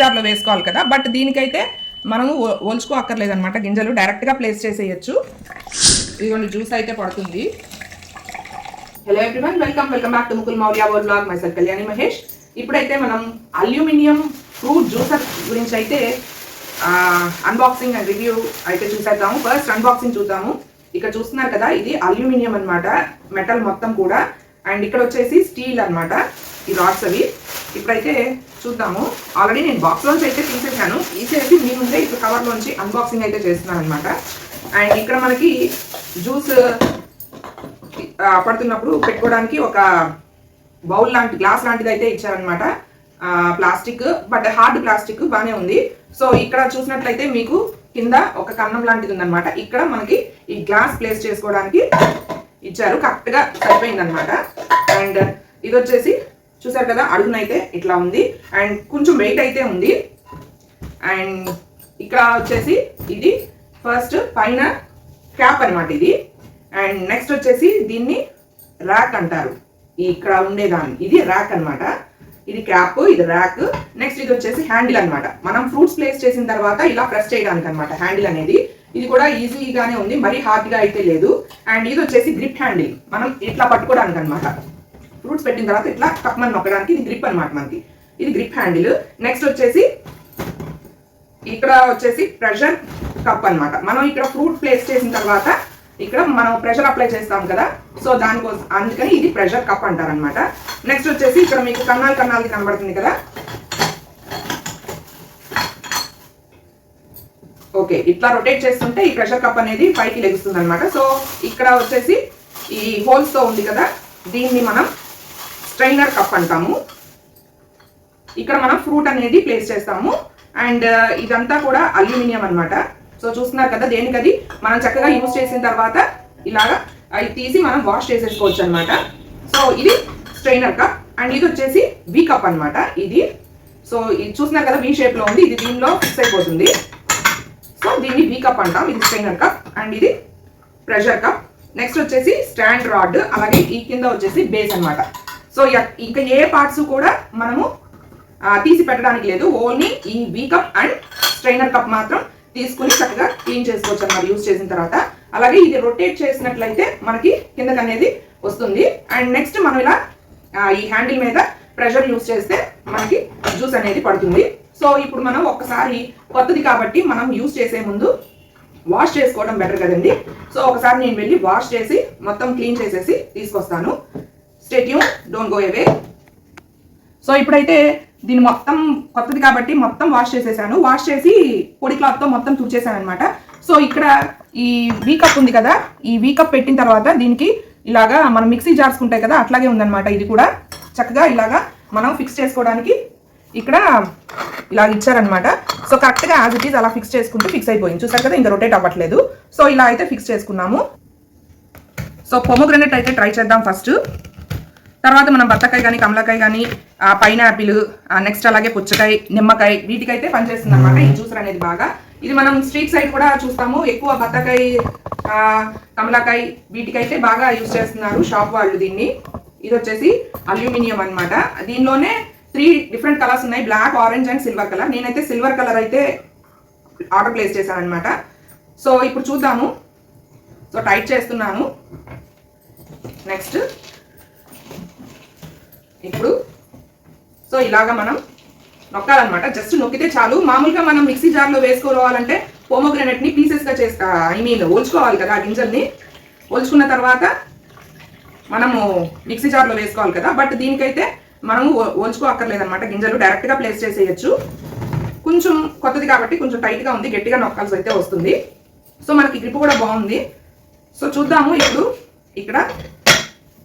జార్లో వేసుకోవాలి కదా. బట్ దీనికైతే మనము ఒలుచుకో అక్కర్లేదన్నమాట గింజలు డైరెక్ట్గా ప్లేస్ చేసేయచ్చు. ఇదిగోండి జ్యూస్ అయితే పడుతుంది. Hello everyone welcome welcome back to Mukul Maurya word blog myself Kalyani Mahesh ఇప్పుడైతే మనం అల్యూమినియం ఫ్రూట్ జ్యూసర్ గురించి అయితే అన్బాక్సింగ్ అండ్ రివ్యూ అయితే చూసేద్దాము. ఫస్ట్ అన్బాక్సింగ్ చూద్దాము. ఇక్కడ చూస్తున్నారు కదా ఇది అల్యూమినియం అనమాట మెటల్ మొత్తం కూడా. అండ్ ఇక్కడ వచ్చేసి స్టీల్ అనమాట ఈ రాడ్స్ అవి. ఇప్పుడైతే చూద్దాము. ఆల్రెడీ నేను బాక్స్లోంచి అయితే తీసేసాను తీసేసి మీ ముందే ఇప్పుడు కవర్లోంచి అన్బాక్సింగ్ అయితే చేస్తున్నాను అనమాట అండ్ ఇక్కడ మనకి జ్యూస్ పడుతున్నప్పుడు పెట్టుకోవడానికి ఒక బౌల్ లాంటి గ్లాస్ లాంటిది అయితే ఇచ్చారనమాట ప్లాస్టిక్ బట్ హార్డ్ ప్లాస్టిక్ బాగానే ఉంది. సో ఇక్కడ చూసినట్లయితే మీకు కింద ఒక కన్నం లాంటిది ఉందన్నమాట. ఇక్కడ మనకి ఈ గ్లాస్ ప్లేస్ చేసుకోవడానికి ఇచ్చారు. కరెక్ట్గా సరిపోయిందనమాట సరిపోయింది అనమాట అండ్ ఇది వచ్చేసి చూసారు కదా అడుగునైతే ఇట్లా ఉంది. అండ్ కొంచెం వెయిట్ అయితే ఉంది. అండ్ ఇక్కడ వచ్చేసి ఇది ఫస్ట్ పైన క్యాప్ అన్నమాట ఇది. అండ్ నెక్స్ట్ వచ్చేసి దీన్ని ర్యాక్ అంటారు. ఇక్కడ ఉండేదాన్ని. ఇది ర్యాక్ అన్నమాట. ఇది క్యాప్ ఇది ర్యాక్ నెక్స్ట్ ఇది వచ్చేసి హ్యాండిల్ అనమాట మనం ఫ్రూట్స్ ప్లేస్ చేసిన తర్వాత ఇలా ప్రెస్ చేయడానికి అనమాట హ్యాండిల్ అనేది. ఇది కూడా ఈజీగానే ఉంది మరీ హార్డ్గా అయితే లేదు. అండ్ ఇది వచ్చేసి గ్రిప్ హ్యాండిల్ మనం ఇట్లా పట్టుకోవడానికి అన్నమాట ఫ్రూట్స్ పెట్టిన తర్వాత ఇట్లా కప్మని నొక్కడానికి ఇది గ్రిప్ అనమాట మనకి. ఇది గ్రిప్ హ్యాండిల్ నెక్స్ట్ వచ్చేసి ఇక్కడ వచ్చేసి ప్రెషర్ కప్ అన్నమాట. మనం ఇక్కడ ఫ్రూట్ ప్లేస్ చేసిన తర్వాత ఇక్కడ మనం ప్రెషర్ అప్లై చేస్తాం కదా. సో దానికోసం అందుకని ఇది ప్రెషర్ కప్ అంటారనమాట నెక్స్ట్ వచ్చేసి ఇక్కడ మీకు కన్నాలు కన్నాలు కనబడుతుంది కదా. ఓకే ఇట్లా రొటేట్ చేస్తుంటే ఈ ప్రెషర్ కప్ అనేది పైకి లెగుస్తుంది అనమాట సో ఇక్కడ వచ్చేసి ఈ హోల్స్తో ఉంది కదా. దీన్ని మనం స్ట్రైనర్ కప్ అంటాము. ఇక్కడ మనం ఫ్రూట్ అనేది ప్లేస్ చేస్తాము. అండ్ ఇదంతా కూడా అల్యూమినియం అనమాట సో చూస్తున్నారు కదా దేనికది? మనం చక్కగా యూజ్ చేసిన తర్వాత ఇలాగా అది తీసి మనం వాష్ చేసేసుకోవచ్చు అనమాట సో ఇది స్ట్రైనర్ కప్. అండ్ ఇది వచ్చేసి వి కప్ అన్నమాట ఇది. సో ఇది చూస్తున్నారు కదా వి షేప్లో ఉంది. ఇది దీనిలో ఫిక్స్ అయిపోతుంది. సో దీన్ని వి కప్ అంటాం. ఇది స్ట్రైనర్ కప్. అండ్ ఇది ప్రెషర్ కప్. నెక్స్ట్ వచ్చేసి స్టాండ్ రాడ్. అలాగే ఈ కింద వచ్చేసి బేస్ అన్నమాట. సో ఇక- ఇంకా ఏ పార్ట్స్ కూడా మనము తీసి పెట్టడానికి లేదు. ఓన్లీ ఈ V cup and strainer cup మాత్రం తీసుకుని చక్కగా క్లీన్ చేసుకోవచ్చు అన్నమాట యూజ్ చేసిన తర్వాత. అలాగే ఇది రొటేట్ చేసినట్లయితే మనకి కిందకు అనేది వస్తుంది. అండ్ నెక్స్ట్ మనం ఇలా ఈ హ్యాండిల్ మీద ప్రెషర్ యూజ్ చేస్తే మనకి జ్యూస్ అనేది పడుతుంది. సో ఇప్పుడు మనం ఒక్కసారి కొత్తది కాబట్టి మనం యూజ్ చేసే ముందు వాష్ చేసుకోవడం బెటర్ కదండి. సో ఒకసారి నేను వెళ్ళి వాష్ చేసి మొత్తం క్లీన్ చేసేసి తీసుకొస్తాను. Stay tuned don't go away so ఇప్పుడైతే దీన్ని మొత్తం కొత్తది కాబట్టి మొత్తం వాష్ చేసేసాను. వాష్ చేసి పొడి క్లాత్తో మొత్తం తుడిచేసాను అనమాట సో ఇక్కడ ఈ వీ కప్ ఉంది కదా ఈ వీ కప్ పెట్టిన తర్వాత దీనికి ఇలాగా మనం మిక్సీ జార్స్ ఉంటాయి కదా అట్లాగే ఉందన్నమాట ఇది కూడా. చక్కగా ఇలాగా మనం ఫిక్స్ చేసుకోవడానికి ఇక్కడ ఇలా ఇచ్చారనమాట సో కరెక్ట్గా యాజ్ ఇట్ ఈజ్ అలా ఫిక్స్ చేసుకుంటే ఫిక్స్ అయిపోయింది. చూసారు కదా ఇంకా రొటేట్ అవ్వట్లేదు. సో ఇలా అయితే ఫిక్స్ చేసుకున్నాము. సో పొమోగ్రనేట్ అయితే ట్రై చేద్దాం ఫస్ట్ తర్వాత మనం బత్తకాయ కానీ కమలకాయ కానీ పైనాపిల్ నెక్స్ట్ అలాగే పుచ్చకాయ నిమ్మకాయ వీటికైతే పనిచేస్తుంది అనమాట ఈ జ్యూసర్ అనేది బాగా. ఇది మనం స్ట్రీట్ సైడ్ కూడా చూస్తాము. ఎక్కువ బత్తకాయ కమలకాయ వీటికైతే బాగా యూజ్ చేస్తున్నారు షాప్ వాళ్ళు దీన్ని. ఇది వచ్చేసి అల్యూమినియం అనమాట దీనిలోనే త్రీ డిఫరెంట్ కలర్స్ ఉన్నాయి. Black orange and silver colour నేనైతే సిల్వర్ కలర్ అయితే ఆర్డర్ ప్లేస్ చేశాను అనమాట సో ఇప్పుడు చూద్దాము. సో టైట్ చేస్తున్నాను. నెక్స్ట్ ఇప్పుడు సో ఇలాగా మనం నొక్కాలన్నమాట. జస్ట్ నొక్కితే చాలు. మామూలుగా మనం మిక్సీ జార్లో వేసుకోవాలంటే పోమోగ్రానైట్ని పీసెస్ చేస్తా ఐ మీన్ ఓల్చుకోవాలి కదా ఆ గింజల్ని. ఓల్చుకున్న తర్వాత మనము మిక్సీ జార్లో వేసుకోవాలి కదా. బట్ దీనికైతే మనము ఓ- గింజలు డైరెక్ట్గా ప్లేస్ చేసేయచ్చు. కొంచెం కొత్తది కాబట్టి కొంచెం టైట్గా ఉంది. గట్టిగా నొక్కాల్సి అయితే వస్తుంది. సో మనకి గ్రిప్ కూడా బాగుంది. సో చూద్దాము ఇప్పుడు ఇక్కడ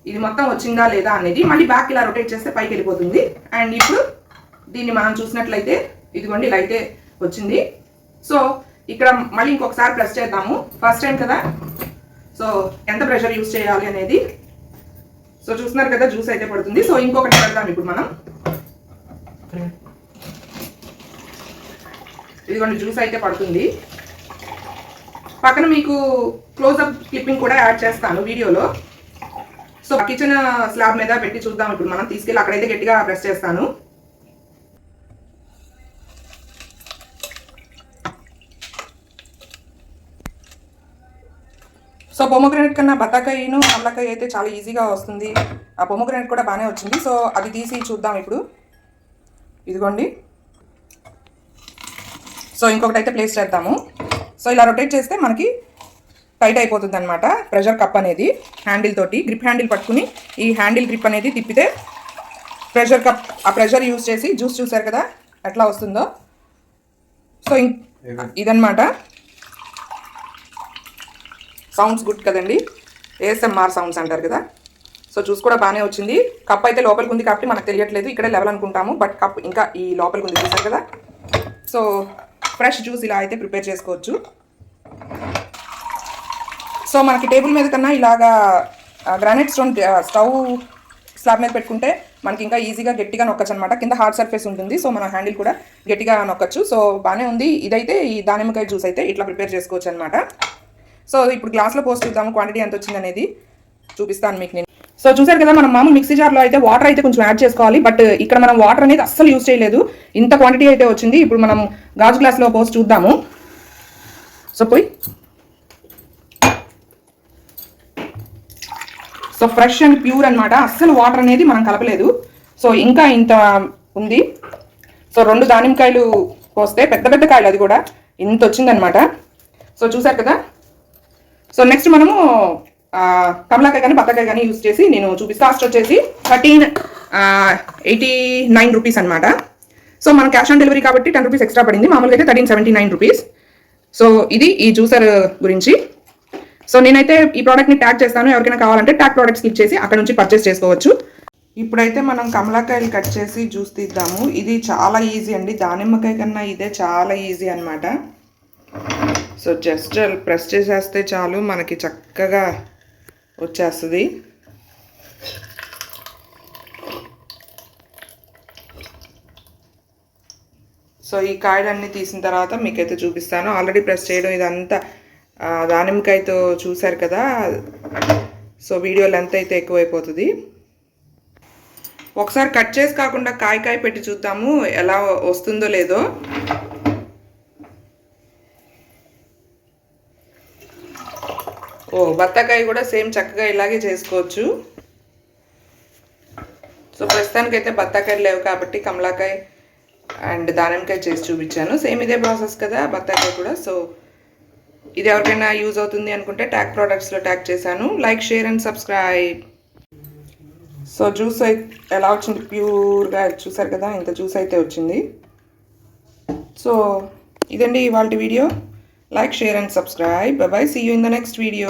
ఇది మొత్తం వచ్చిందా లేదా అనేది మళ్ళీ బ్యాక్ ఇలా రొటేట్ చేస్తే పైకి వెళ్ళిపోతుంది. అండ్ ఇప్పుడు దీన్ని మనం చూసినట్లయితే ఇదిగోండి ఇలా అయితే వచ్చింది. సో ఇక్కడ మళ్ళీ ఇంకొకసారి ప్రెస్ చేద్దాము. ఫస్ట్ టైం కదా? సో ఎంత ప్రెషర్ యూస్ చేయాలి అనేది? సో చూస్తున్నారు కదా జ్యూస్ అయితే పడుతుంది. సో ఇంకొకటి పెడదాం ఇప్పుడు మనం. ఇదిగోండి జ్యూస్ అయితే పడుతుంది. పక్కన మీకు క్లోజ్అప్ క్లిప్పింగ్ కూడా యాడ్ చేస్తాను వీడియోలో. సో కిచెన్ స్లాబ్ మీద పెట్టి చూద్దాం ఇప్పుడు. మనం తీసుకెళ్ళి అక్కడైతే గట్టిగా ప్రెస్ చేస్తాను. సో పొమోగ్రానైట్ కన్నా బత్తాకాయను అల్లకాయ అయితే చాలా ఈజీగా వస్తుంది. ఆ పొమోగ్రానైట్ కూడా బాగానే వచ్చింది. సో అది తీసి చూద్దాం ఇప్పుడు. ఇదిగోండి. సో ఇంకొకటి అయితే ప్లేస్ చేద్దాము. సో ఇలా రొటేట్ చేస్తే మనకి టైట్ అయిపోతుంది అనమాట ప్రెషర్ కప్ అనేది హ్యాండిల్ తోటి గ్రిప్ హ్యాండిల్ పట్టుకుని ఈ హ్యాండిల్ గ్రిప్ అనేది తిప్పితే ప్రెషర్ కప్ ఆ ప్రెషర్ యూస్ చేసి జ్యూస్ చూసారు కదా ఎట్లా వస్తుందో. సో ఇం- ఇదన్నమాట. సౌండ్స్ గుడ్ కదండి. ఏఎస్ఎంఆర్ సౌండ్స్ అంటారు కదా. సో చూసి కూడా బాగానే వచ్చింది. కప్ అయితే లోపలికి ఉంది కాబట్టి మనకు తెలియట్లేదు. ఇక్కడే లెవెల్ అనుకుంటాము. బట్ కప్ ఇంకా ఈ లోపలికి ఉంది చూసారు కదా. సో ఫ్రెష్ జ్యూస్ ఇలా అయితే ప్రిపేర్ చేసుకోవచ్చు. సో మనకి టేబుల్ మీద కన్నా ఇలాగా గ్రానైట్ స్టోన్ స్టవ్ స్లాబ్ మీద పెట్టుకుంటే మనకి ఇంకా ఈజీగా గట్టిగా నొక్కచ్చు అనమాట కింద హార్డ్ సర్ఫేస్ ఉంటుంది. సో మన హ్యాండిల్ కూడా గట్టిగా నొక్కచ్చు. సో బాగానే ఉంది. ఇదైతే ఈ దానిమ్మకాయ జ్యూస్ అయితే ఇట్లా ప్రిపేర్ చేసుకోవచ్చు అనమాట సో ఇప్పుడు గ్లాస్లో పోస్ట్ చూద్దాము క్వాంటిటీ ఎంత వచ్చింది అనేది. చూపిస్తాను మీకు నేను. సో చూసారు కదా మనం మామూలు మిక్సీ జార్లో అయితే వాటర్ అయితే కొంచెం యాడ్ చేసుకోవాలి. బట్ ఇక్కడ మనం వాటర్ అనేది అస్సలు యూజ్ చేయలేదు. ఇంత క్వాంటిటీ అయితే వచ్చింది. ఇప్పుడు మనం గాజు గ్లాస్లో పోసి చూద్దాము. సో పోయి. సో ఫ్రెష్ అండ్ ప్యూర్ అనమాట అస్సలు వాటర్ అనేది మనం కలపలేదు. సో ఇంకా ఇంత ఉంది. సో రెండు దానిమ్మకాయలు పోస్తే పెద్ద పెద్ద కాయలు అది కూడా. ఇంత వచ్చిందనమాట సో చూసారు కదా? సో నెక్స్ట్ మనము కమలాకాయ కానీ బత్తకాయ కానీ యూస్ చేసి నేను చూపిస్తా. కాస్ట్ వచ్చేసి థర్టీన్ ఎయిటీ నైన్ రూపీస్ అనమాట సో మనం క్యాష్ ఆన్ డెలివరీ కాబట్టి టెన్ రూపీస్ ఎక్స్ట్రా పడింది. మామూలుగా అయితే thirteen seventy nine rupees so ఇది ఈ జ్యూసర్ గురించి. సో నేనైతే ఈ ప్రోడక్ట్ని ట్యాగ్ చేస్తాను. ఎవరికైనా కావాలంటే ట్యాగ్ ప్రోడక్ట్స్ క్లిక్ చేసి అక్కడ నుంచి పర్చేస్ చేసుకోవచ్చు. ఇప్పుడైతే మనం కమలాకాయలు కట్ చేసి జ్యూస్ తీద్దాము. ఇది చాలా ఈజీ అండి. దానిమ్మకాయ కన్నా ఇదే చాలా ఈజీ అనమాట సో జస్ట్ ప్రెస్ చేసేస్తే చాలు. మనకి చక్కగా వచ్చేస్తుంది. సో ఈ కాయలన్నీ తీసిన తర్వాత మీకైతే చూపిస్తాను. ఆల్రెడీ ప్రెస్ చేయడం ఇదంతా దానిమ్మకాయతో చూశారు కదా. సో వీడియో లెంత్ అయితే ఎక్కువైపోతుంది. ఒకసారి కట్ చేసి కాకుండా కాయ కాయ పెట్టి చూద్దాము ఎలా వస్తుందో లేదో. ఓ బత్తాకాయ కూడా సేమ్ చక్కగా ఇలాగే చేసుకోవచ్చు. సో ప్రస్తుతానికైతే బత్తాకాయలు లేవు కాబట్టి కమలాకాయ అండ్ దానిమ్మకాయ చేసి చూపించాను. సేమ్ ఇదే ప్రాసెస్ కదా బత్తాకాయ కూడా. సో ఇది ఎవరికైనా యూజ్ అవుతుంది అనుకుంటే ట్యాగ్ ప్రోడక్ట్స్లో ట్యాగ్ చేశాను. Like share and subscribe so juice అయితే ఎలా వచ్చింది? ప్యూర్గా చూసారు కదా ఇంత జ్యూస్ అయితే వచ్చింది. సో ఇదండి ఇవాళ video like share and subscribe bye see you in the next video